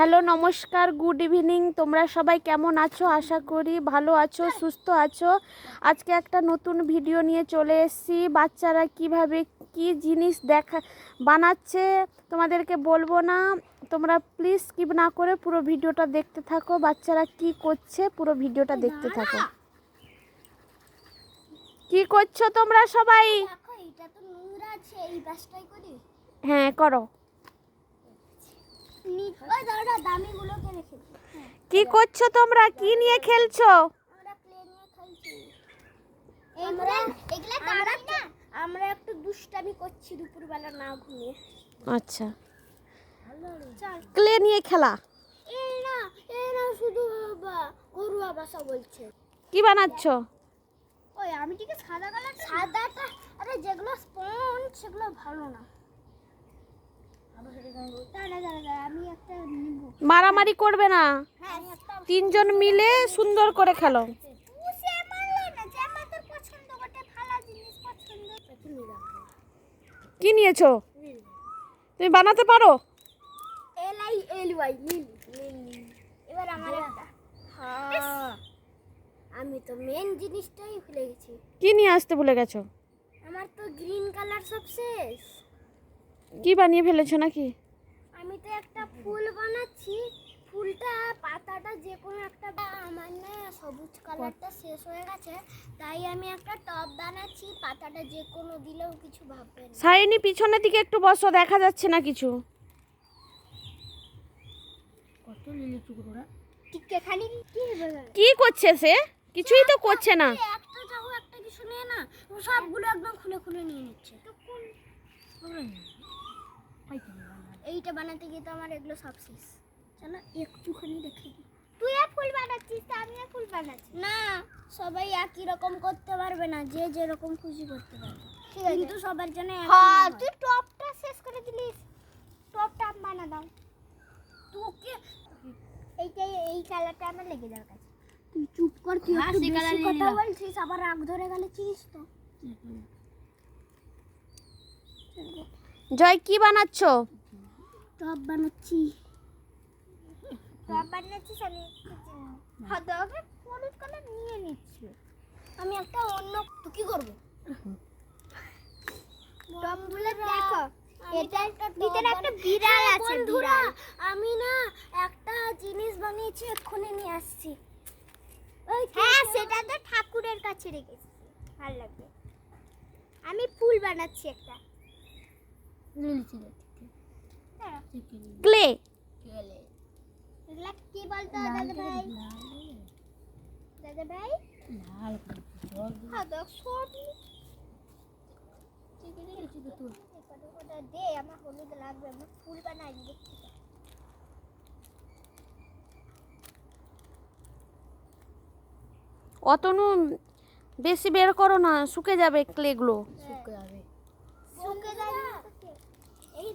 Hello নমস্কার good evening. তোমরা সবাই কেমন আছো? আশা করি ভালো আছো সুস্থ আছো। আজকে একটা নতুন ভিডিও নিয়ে চলে এসেছি। বাচ্চারা কীভাবে কি জিনিস দেখা বানাচ্ছে তোমাদেরকে বলব না। তোমরা প্লিজ স্কিপ না করে পুরো ভিডিওটা দেখতে থাকো। বাচ্চারা কি করছে পুরো ভিডিওটা দেখতে থাকো। কি করছ তোমরা সবাই? হ্যাঁ করো নি- ওই দাঁড়া দামিগুলোকে রেখেছি কি করছ তোমরা? কি নিয়ে খেলছো? আমরা প্লে নিয়ে খেলছি। আমরা এগুলা আমরা আমরা একটু দুষ্টামি করছি দুপুরবেলা না ঘুমিয়ে। আচ্ছা। ক্লে নিয়ে খেলা। এই না এই না শুধু বা- ঘরোয়া ভাষা বলছে। কি বানাচ্ছ? ওই আমি ঠিক সাদা কালার সাদাটা আরে যেগুলো স্পঞ্জ সেগুলো ভালো না দাঁড়া দাঁড়া দাঁড়া আমি একটা নিব মারামারি করবে না। হ্যাঁ তিনজন মিলে সুন্দর করে খেলো। সে মারলো না যে আমাদের পছন্দ করতে ভালো জিনিস পছন্দ কি নিয়েছো? তুমি বানাতে পারো? এল আই এল ওয়াই নীল নীল এবার আমার একটা। আমি তো মেন জিনিসটাই ভুলে গেছি। কি নিয়ে আসতে ভুলে গেছো? আমার তো গ্রিন কালার সব শেষ। কি বানিয়ে ফেলেছো নাকি? আমি তো একটা ফুল বানাচ্ছি। ফুলটা পাতাটা যে কোনো একটা বা- আমার না সবুজ কালারটা শেষ হয়ে গেছে তাই আমি একটা টব বানাচ্ছি। পাতাটা যে কোনো দিলেও কিছু ভাববে না। সাইনি পিছনের দিকে একটু বসো দেখা যাচ্ছে না কিছু। কত লিলি টুকরোটা টিকে খালি কি কি করছে সে? কিছুই তো করছে না। একটা যাব একটা কিছু নিয়ে না ও সবগুলো একদম খুলে খুলে নিয়ে নিচ্ছে। এইটা বানাতে গিয়ে তো আমার এগুলো সব শেষ। চলো একটুখানি দেখে দিই তুই ফুল বানাচ্ছিস তা আমি ফুল বানাচ্ছি। না সবাই একই রকম করতে পারবে না যে যেরকম খুশি করতে পারবে। ঠিক আছে। কিন্তু সবার জন্য হ্যাঁ তুই টপটা শেষ করে দিলিস। টপটা বানা দাও। তোকে এইটা এই কালারটা আমার লেগে যাওয়ার কাছে। তুই চুপ কর তুই একটু বেশি কথা বলছিস আবার রাগ ধরে গেলে চিনিস তো। জয় কি বানাচ্ছ? টপ বানাচ্ছি। টপ বানাচ্ছিস আমি হ্যাঁ তবে হলুদ কালার নিয়ে নিচ্ছি। আমি একটা অন্য তো কি করব? টপগুলো দেখো এটা ভিতরে একটা বিড়াল আছে বিড়াল। আমি না একটা জিনিস বানিয়েছি এক্ষুনি নিয়ে আসছি। হ্যাঁ সেটা তো ঠাকুরের কাছে রেখেছি। ভালো লাগবে। আমি ফুল বানাচ্ছি একটা। ক্লে। এগুলা কি বলতো দাদা ভাই দাদা ভাই দেখ সব দে আমার হলুদ লাগবে আমার ফুল বানাই অতনু বেশি বের করো না শুকে যাবে ক্লেগুলো। শুকে যাবে। এই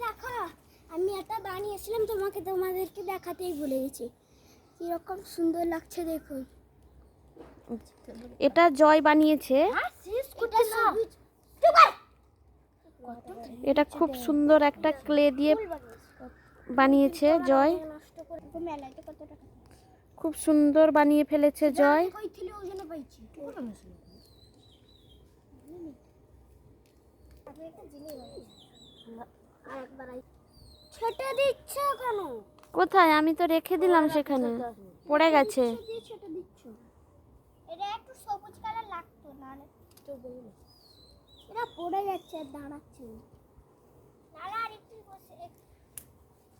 দেখো আমি একটা বানিয়েছিলাম তোমাকে তোমাদেরকে দেখাতেই ভুলে গেছি। কীরকম সুন্দর লাগছে দেখুন। এটা জয় বানিয়েছে। এটা খুব সুন্দর একটা ক্লে দিয়ে বানিয়েছে জয়। নষ্ট করে মেলাতে কত টাকা খুব সুন্দর বানিয়ে ফেলেছে জয় কই ছিল ওই জন্য পাইছি ছেটে দিচ্ছে কেন? কোথায়? আমি তো রেখে দিলাম সেখানে। পড়ে গেছে। ছেটে দিচ্ছ। এটা একটু সবুজ কালার লাগতো না তো বলি এটা পড়ে যাচ্ছে দাঁড়াচ্ছে আর একটু বসে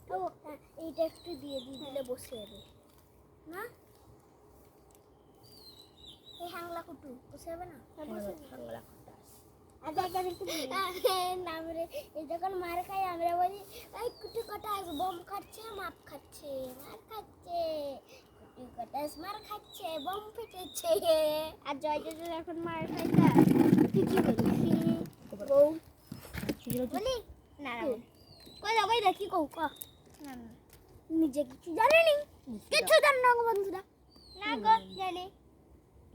ও হ্যাঁ, এইটা একটু দিয়ে দিলে বসে যাবে। না এই হাংলা কুটু বসে যাবে না? হাংলা আচ্ছা রে এই যখন মার খাই আমরা বলি এই কুটু কটাস বম খাচ্ছে মাপ খাচ্ছে মার খাচ্ছে কুটু কটাস মার খাচ্ছে বম ফেটেছে। আর জয় জয় এখন মার তুই কি বলি বউ। বলি না কই কই দেখি ক নিজে কিছু জানে নি কিছু জানে না গো বন্ধুরা? না গো জানে।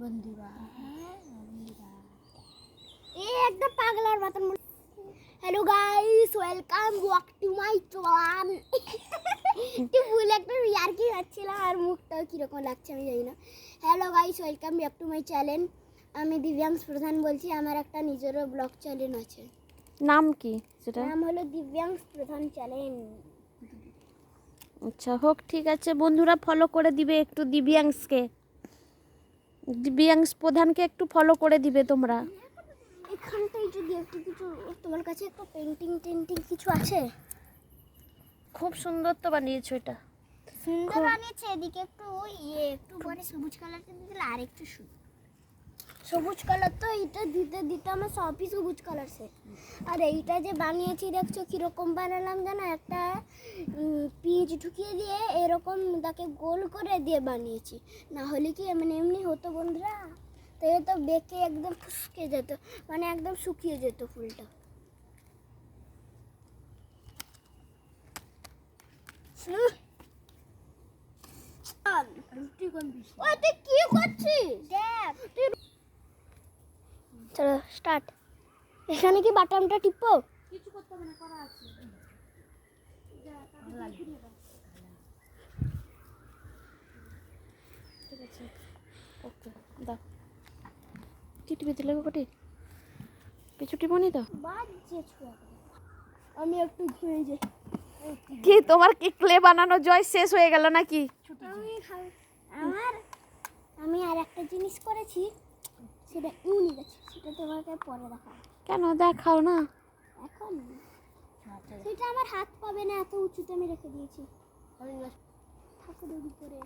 বন্ধুরা। এই একটা পাগলার মতন hello guys welcome back to my channel তুই ভুল একটা আর কি হচ্ছিলাম আর মুখটাও কীরকম লাগছে আমি জানি না। Hello guys welcome back to my channel আমি দিব্যাংশ প্রধান বলছি আমার একটা নিজেরও ব্লগ চ্যানেল আছে। নাম কি সেটা? নাম হলো দিব্যাংশ প্রধান চ্যানেল আচ্ছা হোক ঠিক আছে বন্ধুরা ফলো করে দিবে একটু দিব্যাংশকে। দিব্যাংশ প্রধানকে একটু ফলো করে দিবে তোমরা। এখানটাই যদি একটু কিছু তোমার কাছে একটা পেন্টিং টেন্টিং কিছু আছে? খুব সুন্দর তো বানিয়েছো এটা। সুন্দর বানিয়েছে এদিকে একটু ইয়ে একটু পরে সবুজ কালারটা দিয়ে দিলে আর একটু সুন্দর সবুজ কালার তো এইটা দিতে দিতে আমার সবই সবুজ কালার সে আর এইটা যে বানিয়েছি দেখছ কীরকম বানালাম জানো? একটা পিচ ঢুকিয়ে দিয়ে এরকম তাকে গোল করে দিয়ে বানিয়েছি। না হলে কি মানে এমনি হতো বন্ধুরা? তো এ তো বেঁকে একদম ফুসকে যেত মানে একদম শুকিয়ে যেত ফুলটা। তুই কি করছিস? দেখ। চলো স্টার্ট এখানে কি বাটনটা টিপো ওকে দাও। কি টিপে দিলে কটি পিছু টিপনি তো? আমি একটু ঘুরে যাই। কি তোমার কি ক্লে বানানো জয় শেষ হয়ে গেল নাকি? আমি আমার আমি আর একটা জিনিস করেছি সেটা ইউনিক আছে সেটা তোমাকে পরে দেখাবো। কেন দেখাও না। এখন? সেটা আমার হাত পাবে না এত উঁচুতে আমি রেখে দিয়েছি। ঠাকুরের উপরে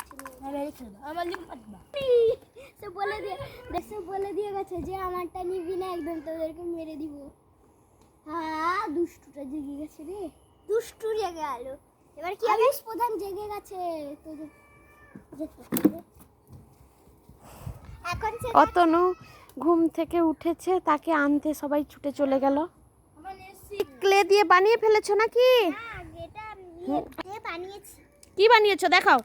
সে বলে সে বলে দিয়ে গেছে যে আমারটা নিবি না একদম তোদেরকে মেরে দিব। হ্যাঁ দুষ্টুটা জেগে গেছে রে। দুষ্টু জেগে গেল এবার কি হবে? প্রধান জেগে গেছে। তো যে- এখন অতনু ঘুম থেকে উঠেছে তাকে আনতে সবাই ছুটে চলে গেল। ক্লে দিয়ে বানিয়ে ফেলেছো নাকি? বানিয়েছি। কি বানিয়েছো? দেখাও।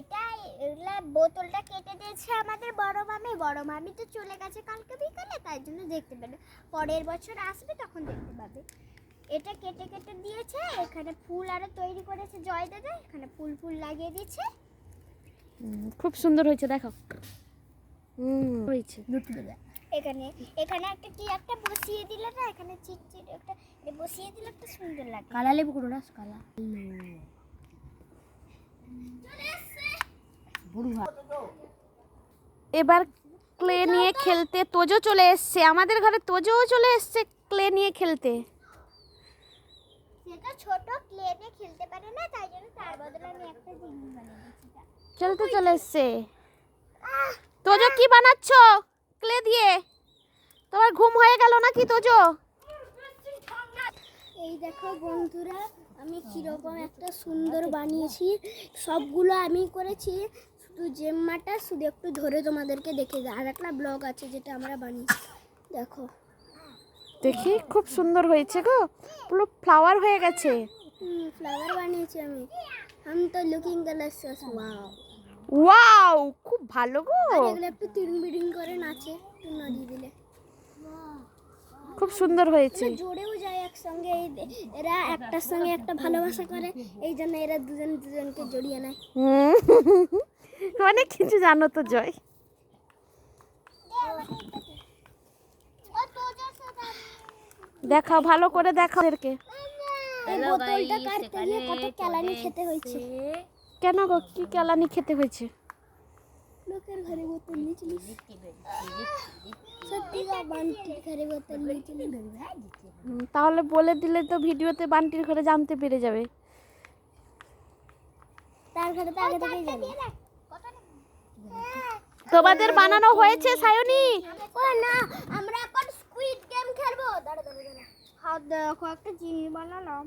এটা এগুলা বোতলটা কেটে দিয়েছে আমাদের বড় মামি। বড় মামি তো চলে গেছে কালকে বিকালে তাই জন্য দেখতে পেলে। পরের বছর আসবে তখন দেখতে পাবে। এটা কেটে কেটে দিয়েছে এখানে ফুল আরও তৈরি করেছে জয় দাদা এখানে ফুল ফুল লাগিয়ে দিয়েছে। খুব সুন্দর হয়েছে দেখাও হুম। হয়েছে। এখানে এখানে একটা কি একটা বসিয়ে দিলে না এখানে চিটচিট একটা বসিয়ে দিলে একটা সুন্দর লাগে। কালা লেবু কোটো রস কালা ভাত এবার ক্লে নিয়ে খেলতে তোজো চলে এসছে। আমাদের ঘরে তোজোও চলে এসছে ক্লে নিয়ে খেলতে। ছোট ক্লেনে খেলতে পারে না তাই জন্য তার বদলে আমি একটা জিনিস বানিয়ে খেলতে চলে এসছে। তোজো কি বানাচ্ছ ক্লে দিয়ে? তোমার ঘুম হয়ে গেল নাকি তোজো? এই দেখো বন্ধুরা আমি কীরকম একটা সুন্দর বানিয়েছি। সবগুলো আমি করেছি। শুধু জেম্মাটা শুধু একটু ধরে তোমাদেরকে দেখে। আর একটা ব্লগ আছে যেটা আমরা বানিয়েছি। দেখো। দেখি খুব সুন্দর হয়েছে গো। পুরো ফ্লাওয়ার হয়ে গেছে। ফ্লাওয়ার বানিয়েছি আমি। আমি তো লুকিং গ্লাস ওয়াও ওয়াও খুব ভালো গো। এগুলো একটু তিন বিডিং করে নাচে একটু নড়িয়ে দিলে। খুব সুন্দর হয়েছে। জোরেও যায় একসঙ্গে এই এরা একটার সঙ্গে একটা ভালোবাসা করে এই জন্য এরা দুজন দুজনকে জড়িয়ে নেয়। অনেক কিছু জানো তো জয়। দেখাও ভালো করে দেখাও এদেরকে। কেন গো কি কেলানি খেতে হয়েছে? লোকের ঘরে বোতল নিয়েছিলিস সত্যি বান্টির ঘরে বোতল তাহলে বলে দিলে তো ভিডিওতে বান্টির ঘরে জানতে পেরে যাবে। তার ঘরে তো আগে থেকেই জানি তোমাদের বানানো হয়েছে সায়নি? ও না আমরা এখন স্কুইড গেম খেলব। দাঁড়া দাঁড়া হাত দেখো একটা জিনিস বানালাম।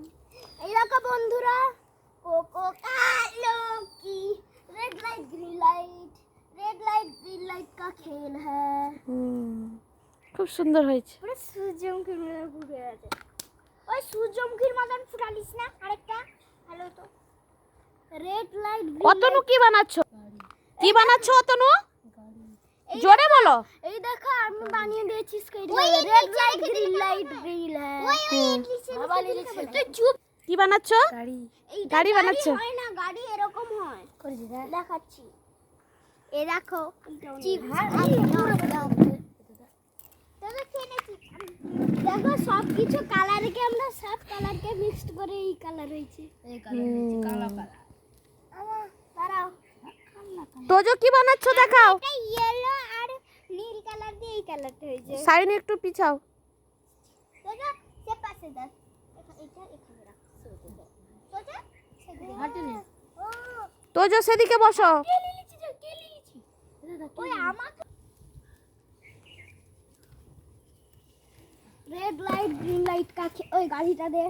এই দেখো বন্ধুরা কোকো কালো কি? Red light green light red light green light কা খেল হ্যাঁ। খুব সুন্দর হয়েছে। পুরো সূর্যমুখীর মতন ঘুরে আছে। ওই সূর্যমুখীর মতন ফুটালিস না আরেকটা। হ্যালো তো। রেড লাইট কত নুকি বানাচ্ছো? কি বানাচ্ছ অতনু? জোরে বলো। এই দেখো আমি বানিয়ে দিয়েছি skate red light green light green হ্যাঁ। তুই চুপ। কি বানাচ্ছ? গাড়ি। বানাচ্ছো? হয় না গাড়ি এরকম হয়। দেখাচ্ছি। এ দেখো দেখো সব কিছু কালারকে আমরা সব কালারকে মিক্সড করে এই কালার হয়েছে দাঁড়াও। তোজো কি বানাচ্ছ দেখাও। ইয়েলো আর নীল কালার দিয়ে এই কালারটা হয়েছে। সাইন একটু পিছাও। দেখো সে পাশে দাও এটা এখানে রাখ। সোজা সোজা হাতে নে। তোজো সেদিকে বসো। কে লিলিছি কে লিলিছি ওই আমাকে রেড লাইট গ্রিন লাইট কাকে ওই গাড়িটা দে।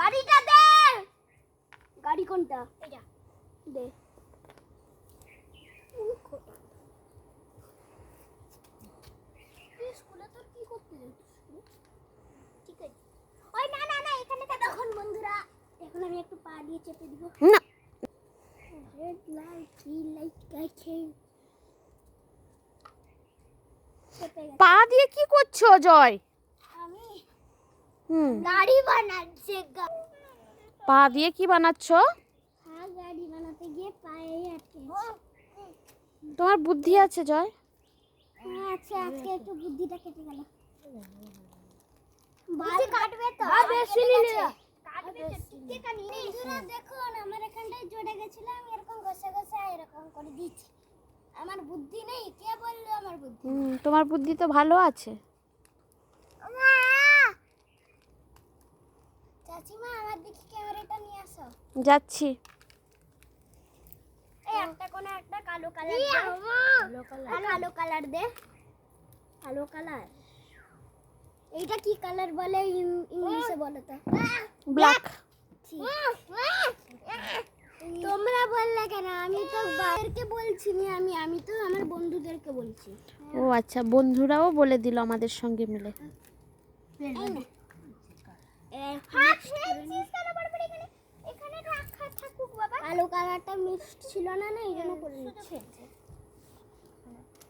গাড়িটা দে! গাড়ি কোনটা? এটা দে স্কুলে তোর কি করতে যাচ্ছিস ঠিক আছে ওই না না না এখানে দেখুন বন্ধুরা এখন আমি একটু পা দিয়ে চেপে দিব। না। রেড লাইট গ্রিন লাইট পা দিয়ে কি করছ জয়? আমি হুম। গাড়ি বানাচ্ছে পা দিয়ে কি বানাচ্ছ? হ্যাঁ গাড়ি বানাতে গিয়ে পায়ে আটকে তোমার বুদ্ধি আছে জয়? হ্যাঁ আচ্ছা আজকে একটু বুদ্ধিটা কেটে গেল। বুদ্ধি কাটবে তো। বেশি নিলে দেখুন আমার এখানটায় জড়ে গেছিল আমি এরকম ঘষে ঘষে এরকম করে দিচ্ছি আমার বুদ্ধি নেই কে বলল আমার বুদ্ধি তোমার বুদ্ধি তো ভালো আছে। চাচিমা আমার দিকে ক্যামেরাটা নিয়ে আসো। যাচ্ছি। এই একটা কোন একটা কালো কালার কালো কালার কালো কালার দে। কালো কালার। এইটা কি কালার বলে ইংলিশে বলো তো ব্ল্যাক তোমরা বললে কেন আমি তো বাইরকে বলছি না আমি আমি তো আমার বন্ধুদেরকে বলছি ও আচ্ছা বন্ধুরাও বলে দিল আমাদের সঙ্গে মিলে আলু কালারটা মিক্সড ছিল না না এই জন্য করে নিচ্ছে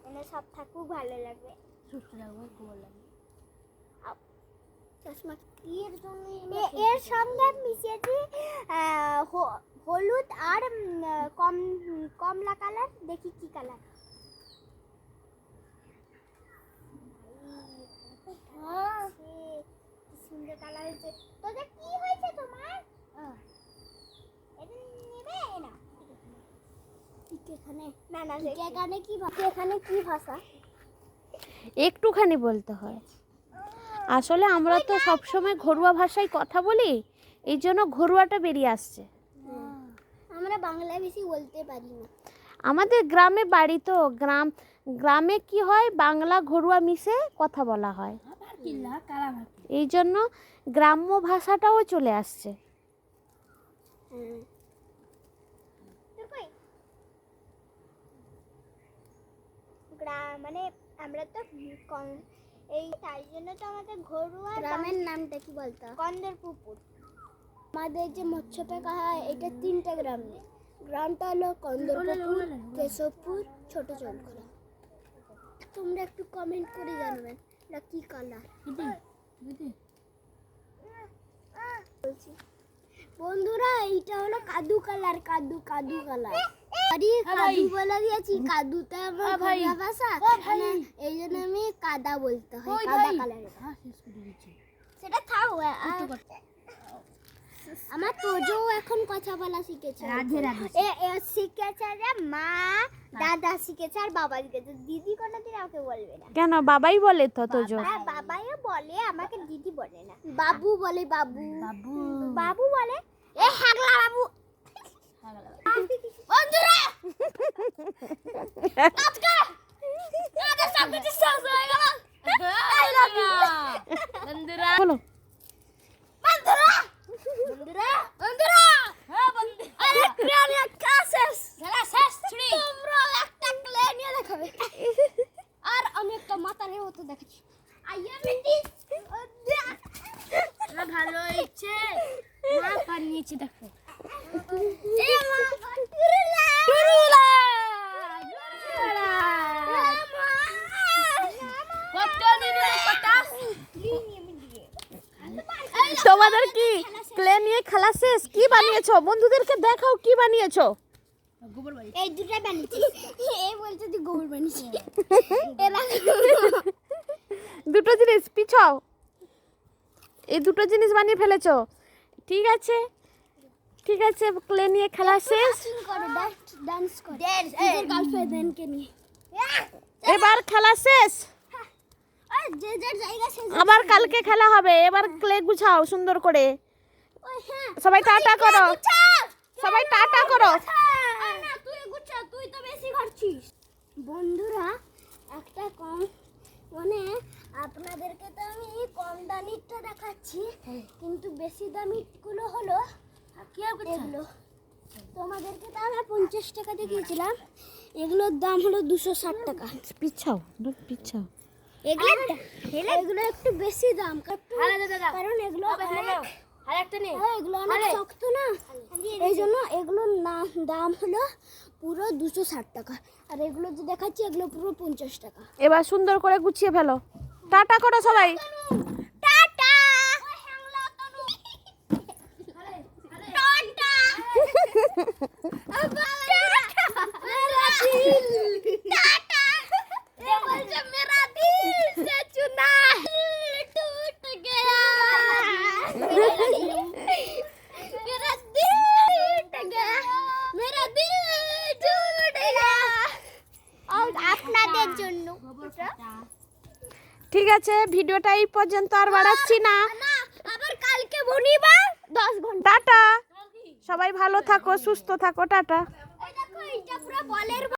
মানে সব থাকুক ভালো লাগবে চশমা এর জন্য এর সঙ্গে মিশিয়েছি হলুদ আর কম কমলা কালার দেখি কি কালার। সুন্দর কালার হয়েছে তোদের কি হয়েছে তোমার এখানে কি ভাষা? একটুখানি বলতে হয়। আসলে আমরা তো সবসময় ঘরোয়া ভাষায় কথা বলি এই জন্য ঘরোয়াটা বেরিয়ে আসছে। আমরা বাংলা বেশি বলতে পারি না। আমাদের গ্রামে বাড়ি তো গ্রাম গ্রামে কি হয় বাংলা ঘরোয়া মিশে কথা বলা হয়। এই জন্য গ্রাম্য ভাষাটাও চলে আসছে। গ্রাম মানে আমরা তো এই তাই জন্য তো আমাদের ঘরোয়া গ্রামের নামটা কি বলতো? কন্দের পুকুর আমাদের যে মৎস্যপেকা হয় এটা তিনটা গ্রাম নেই। গ্রামটা হলো কন্দরপুকুর কেশবপুর ছোট চলখোলা তোমরা একটু কমেন্ট করে জানাবেন এটা কি কালার বলছি বন্ধুরা এইটা হলো কাদু কালার কাদু কাদু কালার আরে কাদু বলে দিয়েছি কাদুটা আমার ঘরোয়া ভাষা। মানে এই জন্য আমি কাদা বলতে হয় কাদা কালার সেটা থাক আমার তোজো এখন কথা বলা শিখেছে। এ এ শিখেছে যে মা দাদা শিখেছে আর বাবা শিখেছে। দিদি কোনোদিন আমাকে বলবে না। কেন? বাবাই বলে তো তোজো। আর বাবাইও বলে আমাকে দিদি বলে না। বাবু বলে বাবু। বাবু। বাবু বলে এ হাগলা বাবু। বন্ধুরা আজকে আমাদের সব কিছু শেষ হয়ে গেল I love you. বলো বন্ধুরা বন্ধুরা বন্ধুরা হ্যাঁ বন্ধু আরে ক্রিয়ানিয়া কাসেস খেলা শেষ ছুরি তোমরা একটা প্লে নিয়ে দেখাবে আর আমি একটা মাতারের মতো দেখাচ্ছি আইয়া মিটি ভালো হয়েছে মা বানিয়েছে দেখো এ মা টুরুলা টুরুলা কত নিবে পটাস নিয়ে দিয়ে খেলা শেষ? কি বানিয়েছো? বন্ধুদেরকে দেখাও কি বানিয়েছো? এই দুটো বানিয়েছি। এই বলছে তুই গোবর বানিয়েছি দুটো জিনিস পিছাও। এই দুটো জিনিস বানিয়ে ফেলেছো। ঠিক আছে? ঠিক আছে ক্লে নিয়ে খেলা শেষ। নিয়ে। এবার খেলা শেষ ওই যে যার জায়গা সে আবার কালকে খেলা হবে এবার ক্লে গুছাও সুন্দর করে। ওই হ্যাঁ। সবাই টাটা করো। সবাই টাটা করো। আর তুই গুছা তুই তো বেশি করছিস বন্ধুরা একটা কম মানে আপনাদেরকে তো আমি কম দামিটা দেখাচ্ছি কিন্তু বেশি দামিগুলো হলো এগুলো। তোমাদেরকে তো আমরা পঞ্চাশ টাকা দেখিয়েছিলাম। এগুলোর দাম হলো দুশো ষাট টাকা। পিছাও পিছাও এগুলো এগুলো একটু বেশি দাম কারণ এগুলো হ্যাঁ, এগুলো অনেক শক্ত না? এই জন্য এগুলোর না- দাম হলো পুরো দুশো ষাট টাকা। আর এগুলো যে দেখাচ্ছি এগুলো পুরো পঞ্চাশ টাকা। এবার সুন্দর করে গুছিয়ে ফেলো। টাটা করো সবাই। টাটা। আছে ভিডিওটা এই পর্যন্ত আর বাড়াচ্ছি না। আবার কালকে বনিবা দশ ঘণ্টা। টাটা। সবাই ভালো থাকো সুস্থ থাকো টাটা।